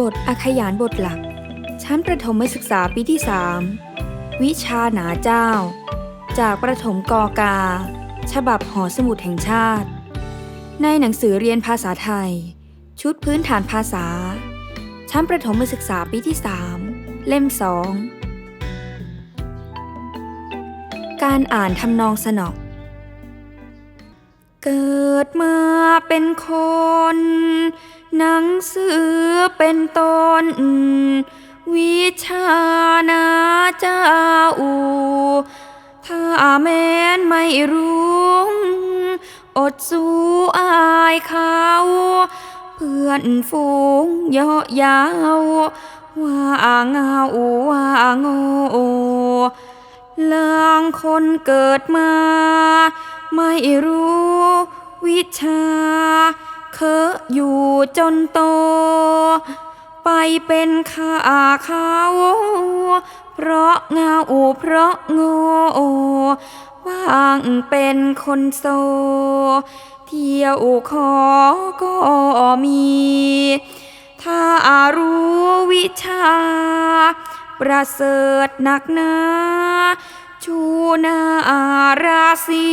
บทอาขยานบทหลัก ชั้นประถมศึกษาปีที่ 3 วิชาหนาเจ้า จากประถมกอกา ฉบับหอสมุดแห่งชาติ ในหนังสือเรียนภาษาไทย ชุดพื้นฐานภาษา ชั้นประถมศึกษาปีที่ 3 เล่ม2การอ่านทำนองสนอกเกิดมาเป็นคน เป็นต้น วิชานาเจ้าถ้าแม้นไม่รู้อดสู้อายเขาเพื่อนฝูงเยาะยาว่าเงาว่าโง่ลางคนเกิดมา ไม่รู้วิชา เคอะอยู่จนโต ไปเป็นข้าเขาเพราะเงาเพราะโง่ว่างเป็นคนโซ เที่ยวขอก็มี ถ้ารู้วิชา ประเสริฐหนักหนาชูนาราศี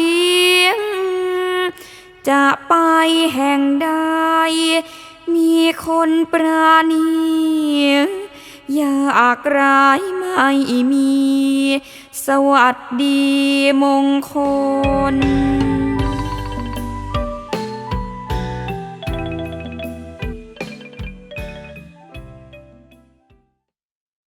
จะไปแห่งใด มีคนปราณีอยากร้ายไม่มี สวัสดีมงคล